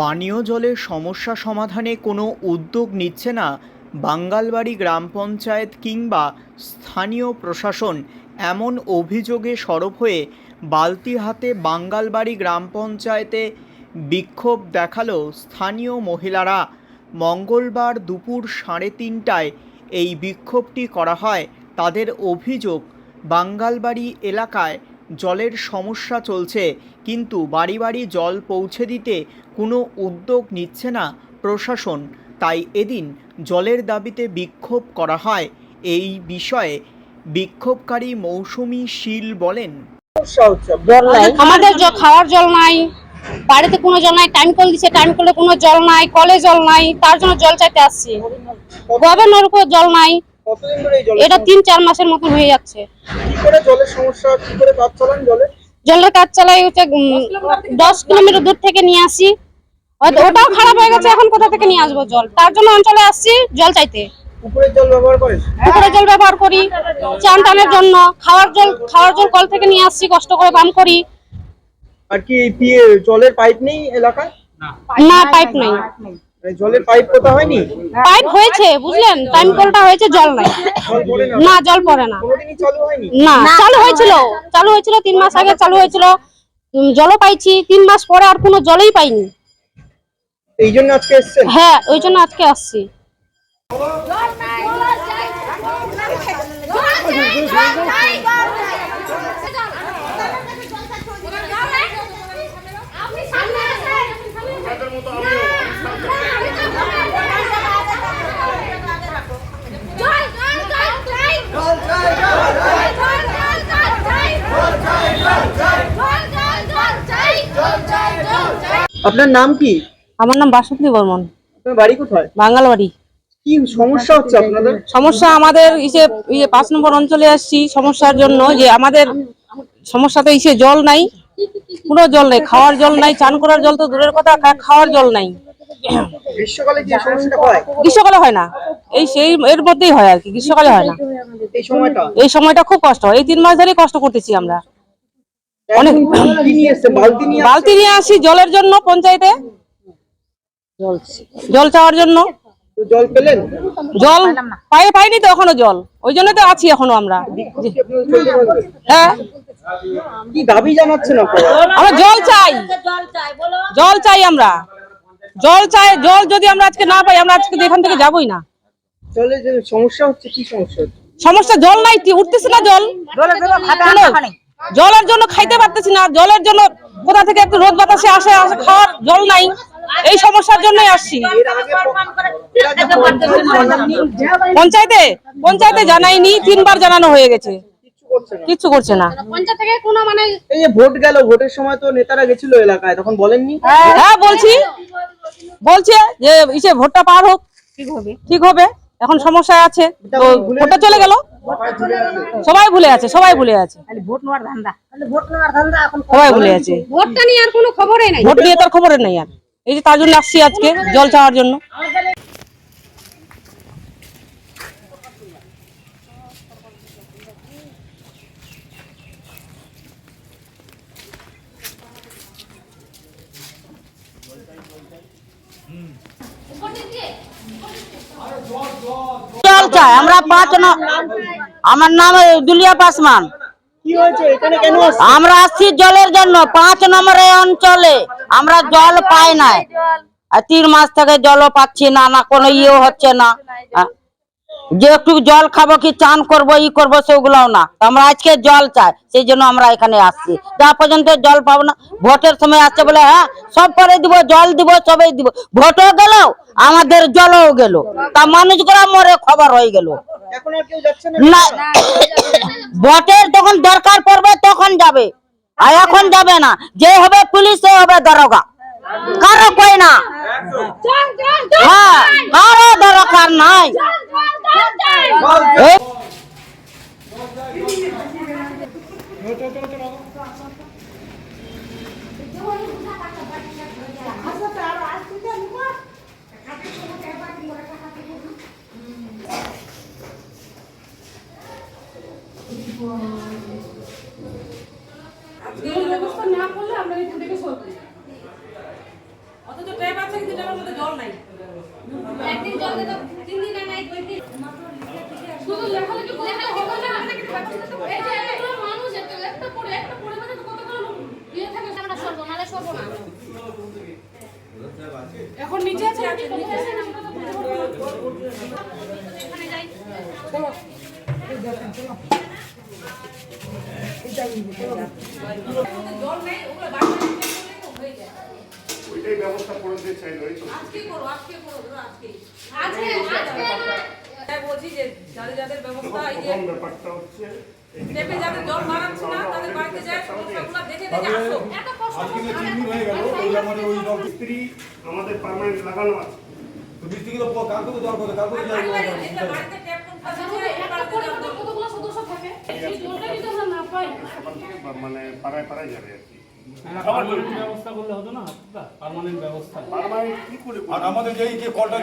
পানীয় জলের সমস্যা সমাধানে কোনো উদ্যোগ নিচ্ছে না বাঙ্গালবাড়ি গ্রাম পঞ্চায়েত কিংবা স্থানীয় প্রশাসন। এমন অভিযোগে সরব হয়ে বালতি হাতে বাঙ্গালবাড়ি গ্রাম পঞ্চায়েতে বিক্ষোভ দেখাল স্থানীয় মহিলারা। মঙ্গলবার দুপুর সাড়ে তিনটায় এই বিক্ষোভটি করা হয়। তাদের অভিযোগ, বাঙ্গালবাড়ি এলাকায় জলের সমস্যা চলছে কিন্তু বাড়ি বাড়ি জল পৌঁছে দিতে কোনো উদ্যোগ নিচ্ছে না প্রশাসন। তাই এদিন জলের দাবিতে বিক্ষোভ করা হয়। এই বিষয়ে বিক্ষোভকারী মৌসুমি শীল বলেন জল নাই। আমাদের খাওয়ার জল নাই। বাড়িতে কোনো জল নাই টাইম কল দিছে টাইম কলে কোনো জল নাই কলে জল নাই তার জন্য জল চাইতে আসছি। গভর্নর জল নাই। এটা তিন চার মাসের মতন হয়ে যাচ্ছে। জলের সমস্যা কি করে কাজ চালাই হচ্ছে দশ কিলোমিটার দূর থেকে নিয়ে আসি। ওটাও খারাপ হয়ে গেছে এখন কোথা থেকে নিয়ে আসব জল? তার জন্য অঞ্চলে আসছি জল চাইতে। পুকুরের জল ব্যবহার করি চান টানের জন্য খাওয়ার জল খাওয়ার জল কল থেকে নিয়ে আসছি কষ্ট করে পান করি। আর কি জলের পাইপ নেই এলাকায়? না পাইপ নাই। জলের পাইপ কোথা হয়নি? পাইপ হয়েছে বুঝলেন? টাইম কলটা হয়েছে জল নাই। না? জল পড়ে না। কোনোদিনই চালু হয়নি? না চালু হয়েছিল চালু হয়েছিল তিন মাস আগে চালু হয়েছিল। জলও পাইছি তিন মাস পরে আর কোনো জলই পাইনি। এই জন্য আজকে এসছেন? হ্যাঁ ওই জন্য আজকে আসছি। আপনি সামনে আসেন জল জল জল চাই জল চাই জল চাই জল জল জল চাই জল চাই জল চাই জল জল জল চাই জল চাই জল চাই আপনার নাম কি? আমার নাম বাসন্তী বর্মন। আপনার বাড়ি কোথায়? বাঙালবাড়ি কি সমস্যা হচ্ছে আপনাদের? সমস্যা আমাদের ইসে ইয়ে পাঁচ নম্বর অঞ্চলে আসছি সমস্যার জন্য যে আমাদের সমস্যাতে ইসে জল নাই কোনো জল নাই খাওয়ার জল নাই চান করার জল তো দূরের কথা খাওয়ার জল নাই। গ্রীষ্মকালে কি সমস্যাটা হয়? গ্রীষ্মকালে হয় না। এই সেই এর মধ্যেই হয় আর কি গ্রীষ্মকালে হয় না। এই সময়টা? এই সময়টা খুব কষ্ট হয়। এই তিন মাস ধরেই কষ্ট করতেছি আমরা। অনেক বালতি নিয়ে আসি জলের জন্য পঞ্চায়েতে। জল। চাওয়ার জন্য। জল পেলেন? জল পায়ে পাইনি তো এখনও জল। ওই জন্য তো আছি এখনও আমরা? হ্যাঁ। দাবি জানাচ্ছেন আমরা জল চাই। জল চাই আমরা। জল চাই জল যদি আমরা আজকে না পাই আমরা আজকে এখান থেকে যাবই না। সমস্যা হচ্ছে কি সমস্যা সমস্যা জল নাই উঠতেছে না জল। জলের জন্য খাইতে পারতেছি না জলের জন্য কোথা থেকে একটু রোদ বাতাসে আসে আসে খাওয়ার জল নাই এই সমস্যার জন্যই আসছি। পঞ্চায়েত পঞ্চায়েতে জানাইনি তিনবার জানানো হয়ে গেছে। কিচ্ছু করছে না। কিচ্ছু করছে না পঞ্চায়েত থেকে কোনো মানে এই যে ভোট গেল ভোটের সময় তো নেতারা গেছিল এলাকায় তখন বলেননি? হ্যাঁ বলছি। বলছে যে ইসে ভোটটা পার হোক। ঠিক হবে। এখন সমস্যা আছে তো ভোটটা চলে গেল। সবাই ভুলে আছে। সবাই ভুলে আছে সবাই ভুলে আছে। ভোটটা নিয়ে আর কোনো খবরই নাই। ভোট নিয়ে তার খবরের নেই আর। এই যে তার জন্য আসছি আজকে জল চাওয়ার জন্য। জল চাই আমরা পাঁচ ন- আমার নাম দুলিয়া পাসমান। আমরা আসছি জলের জন্য। পাঁচ নম্বরে অঞ্চলে আমরা জল পাই নাই। আর তিন মাস থেকে জলও পাচ্ছি না না কোনো ইয়েও হচ্ছে না। যে একটু জল খাব কি চান করব ই করব সেগুলোও না। তো আমরা আজকে জল চাই সেই জন্য আমরা এখানে আসছি। যা পর্যন্ত জল পাবো না ভোটের সময় আসছে বলে হ্যাঁ সব করে দিব জল দিব সবাই দিব। ভোটও গেল আমাদের জলও গেল। তা মানুষগুলা মরে খবর হয়ে গেল। এখন আর কেউ যাচ্ছে না? না ভোটের যখন দরকার পড়বে তখন যাবে। আর এখন যাবে না যে হবে পুলিশ সে হবে দরগা। কারও কই না। হ্যাঁ কারও দরকার নাই। ব্যবস্থা না করলে আমরা এখান থেকে সরবো অথচ কিন্তু জল নাই একদিন জল দিত তিন দিন নাই, দুই দিন। শুধু লেখালেখি করে হবে না। এই যে এতগুলো মানুষ একটা পড়ে একটা পড়ে মানে কতগুলো লোক ইয়ে থাকে? আমরা সরবো নালে সরবো না। এখন নিচে আছে। এখানে যাই। জল নেই ওগুলো হয়ে যায়। ওইটাই ব্যবস্থা করে দিয়ে চাইলো আজকে করো আজকে করো আজকে আজকে বলছি যে যাদের যাদের ব্যবস্থা এই যে ব্যাপারটা হচ্ছে টেপে যাদের জল মারাচ্ছে না তাদের বাড়িতে যায় সমস্যাগুলো দেখে দেখে আসো। এত কষ্ট আজকে যে তিন দিন হয়ে গেল ওই আমাদের ওই জল মিস্ত্রি আমাদের পার্মানেন্ট লাগানো আছে। তো বৃষ্টি গুলো কালকে তো জল করে? কালকে তো জল বাড়ি বাড়ি করে। যেটা বাড়িতে ট্যাপ কোন আছে একটা কতগুলো সদস্য থাকে? সেই জলটা যদি আমরা না পাই সকাল থেকে বা- মানে পাড়ায় পাড়ায় যাবে আর কি। ব্যবস্থা করলে হতো না পার্মানেন্ট ব্যবস্থা। পার্মানেন্ট কি করে আর আমাদের যেই যে কলটা